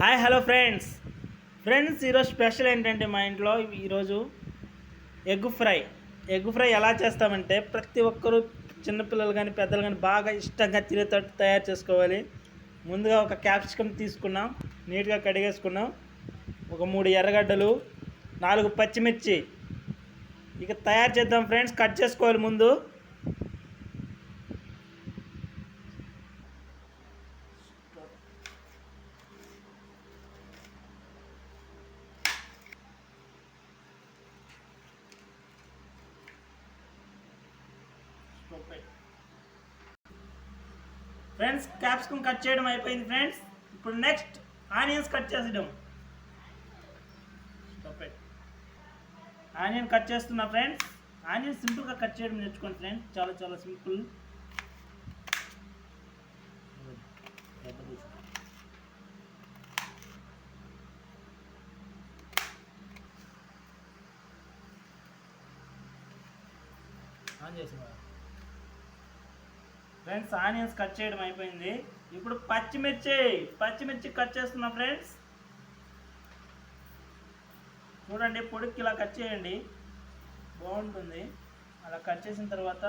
Hi hello friends friends ఈరోజు special ఏంటంటే మా ఇంట్లో ఈరోజు ఎగ్ ఫ్రై. ఎగ్ ఫ్రై ఎలా చేస్తామంటే ప్రతి ఒక్కరూ చిన్నపిల్లలు కానీ పెద్దలు కానీ బాగా ఇష్టంగా తినేటట్టు తయారు చేసుకోవాలి. ముందుగా ఒక క్యాప్సికమ్ తీసుకున్నాం. నీట్గా కడిగేసుకున్నాం. ఒక మూడు ఎర్రగడ్డలు నాలుగు పచ్చిమిర్చి. ఇక తయారు చేద్దాం ఫ్రెండ్స్ కట్ చేసుకోవాలి ముందు. ఫ్రెండ్స్ క్యాప్సికమ్ కట్ చేయడం అయిపోయింది ఫ్రెండ్స్. ఇప్పుడు నెక్స్ట్ ఆనియన్స్ కట్ చేసేయడం ఆనియన్ కట్ చేస్తున్నా ఫ్రెండ్స్. ఆనియన్ సింపుల్గా కట్ చేయడం నేర్చుకోండి ఫ్రెండ్స్. చాలా చాలా సింపుల్ ఆన్ చేసిన ఫ్రెండ్స్ ఆనియన్స్ కట్ చేయడం అయిపోయింది. ఇప్పుడు పచ్చిమిర్చి పచ్చిమిర్చి కట్ చేస్తున్నా ఫ్రెండ్స్ చూడండి పొడికి ఇలా కట్ చేయండి. బాగుంటుంది. అలా కట్ చేసిన తర్వాత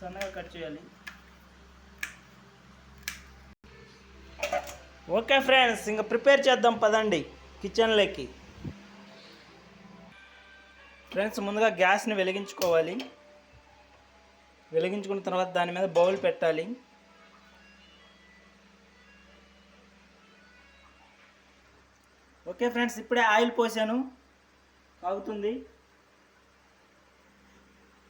సన్నగా కట్ చేయాలి. ఓకే ఫ్రెండ్స్ ఇంకా ప్రిపేర్ చేద్దాం పదండి. కిచెన్లోకి ఫ్రెండ్స్ ముందుగా గ్యాస్ని వెలిగించుకోవాలి. వెలిగించుకున్న తర్వాత దాని మీద బౌల్ పెట్టాలి. ఓకే ఫ్రెండ్స్ ఇప్పుడే ఆయిల్ పోసాను. కాగుతుంది.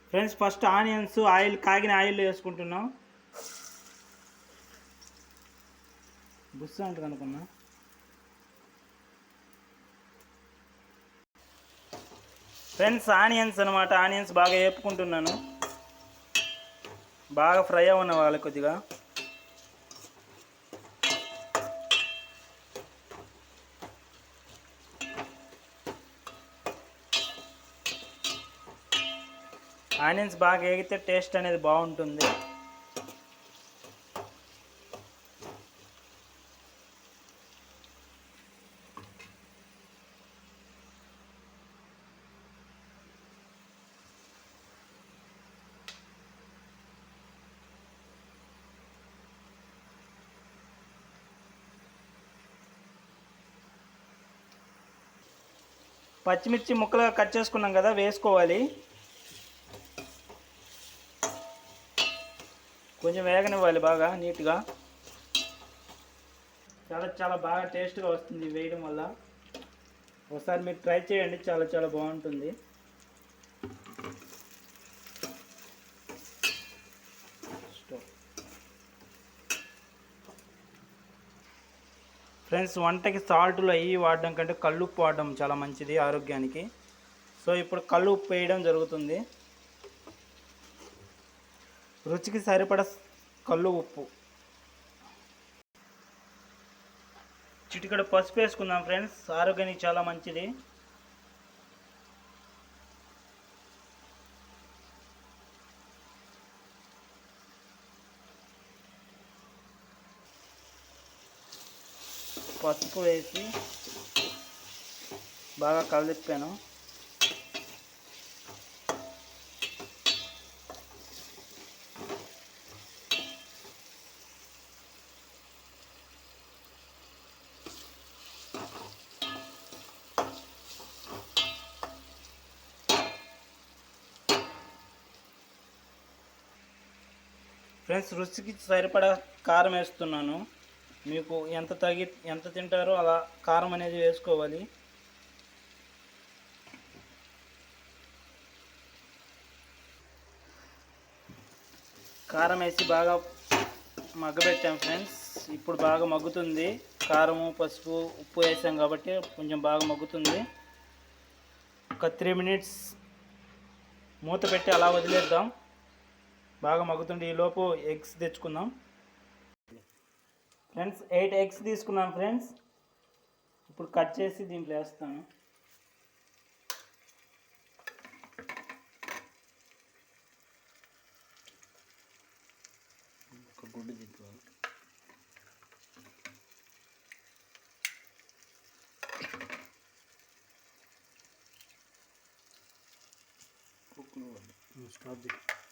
ఫ్రెండ్స్ ఫస్ట్ ఆనియన్స్ ఆయిల్ కాగిన ఆయిల్ వేసుకుంటున్నాం. బుస్స ఉంటుంది అనుకున్నా. ఫ్రెండ్స్ ఆనియన్స్ అనమాట ఆనియన్స్ బాగా వేపుకుంటున్నాను. బాగా ఫ్రై అవ్వన వాళ్ళు కొద్దిగా. ఆనియన్స్ బాగా వేగితే టేస్ట్ అనేది బాగుంటుంది. పచ్చిమిర్చి ముక్కలుగా కట్ చేసుకున్నాం కదా వేసుకోవాలి. కొంచెం వేగనివ్వాలి బాగా నీట్గా. చాలా చాలా బాగా టేస్ట్గా వస్తుంది వేయడం వల్ల. ఒకసారి మీరు ట్రై చేయండి చాలా చాలా బాగుంటుంది. ఫ్రెండ్స్ వంటకి సాల్ట్లు అవి వాడడం కంటే కల్లుప్పు వాడడం చాలా మంచిది ఆరోగ్యానికి. సో ఇప్పుడు కళ్ళు ఉప్పు వేయడం జరుగుతుంది. రుచికి సరిపడ కళ్ళు ఉప్పు చిటికడ పసుపు వేసుకుందాం ఫ్రెండ్స్. ఆరోగ్యానికి చాలా మంచిది. పసుపు వేసి బాగా కలిపాను ఫ్రెండ్స్ రుచికి సరిపడా కారం వేస్తున్నాను. మీకు ఎంత తగి ఎంత తింటారో అలా కారం అనేది వేసుకోవాలి. కారం వేసి బాగా మగ్గబెట్టాం ఫ్రెండ్స్. ఇప్పుడు బాగా మగ్గుతుంది. కారము పసుపు ఉప్పు వేసాం కాబట్టి కొంచెం బాగా మగ్గుతుంది. ఒక త్రీ మినిట్స్ మూత పెట్టి అలా వదిలేద్దాం. బాగా మగ్గుతుంది. ఈలోపు ఎగ్స్ తెచ్చుకుందాం. ఫ్రెండ్స్ ఎయిట్ ఎగ్స్ తీసుకున్నాను ఫ్రెండ్స్. ఇప్పుడు కట్ చేసి దీంట్లో వేస్తాను. గుడ్డు దిక్కువాలి స్టాప్ దిక్కు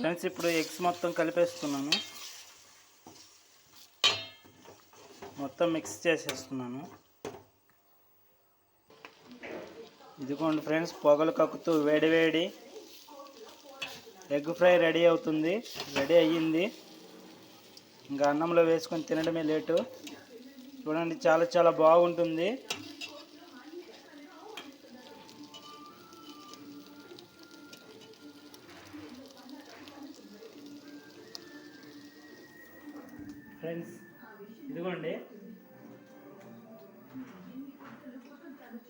ఫ్రెండ్స్ ఇప్పుడు ఎగ్స్ మొత్తం కలిపేస్తున్నాను మొత్తం మిక్స్ చేసేస్తున్నాను ఇదిగోండి ఫ్రెండ్స్ పొగలు కక్కుతూ వేడి వేడి ఎగ్ ఫ్రై రెడీ అవుతుంది. రెడీ అయ్యింది. ఇంకా అన్నంలో వేసుకొని తినడమే లేటు. చూడండి చాలా చాలా బాగుంటుంది. ఫ్రెండ్స్ ఇదిగోండి.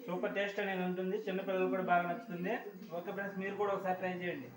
సూపర్ టేస్ట్ అనేది ఉంటుంది. చిన్నపిల్లలు కూడా బాగా నచ్చుతుంది. ఓకే ఫ్రెండ్స్ మీరు కూడా ఒకసారి ట్రై చేయండి.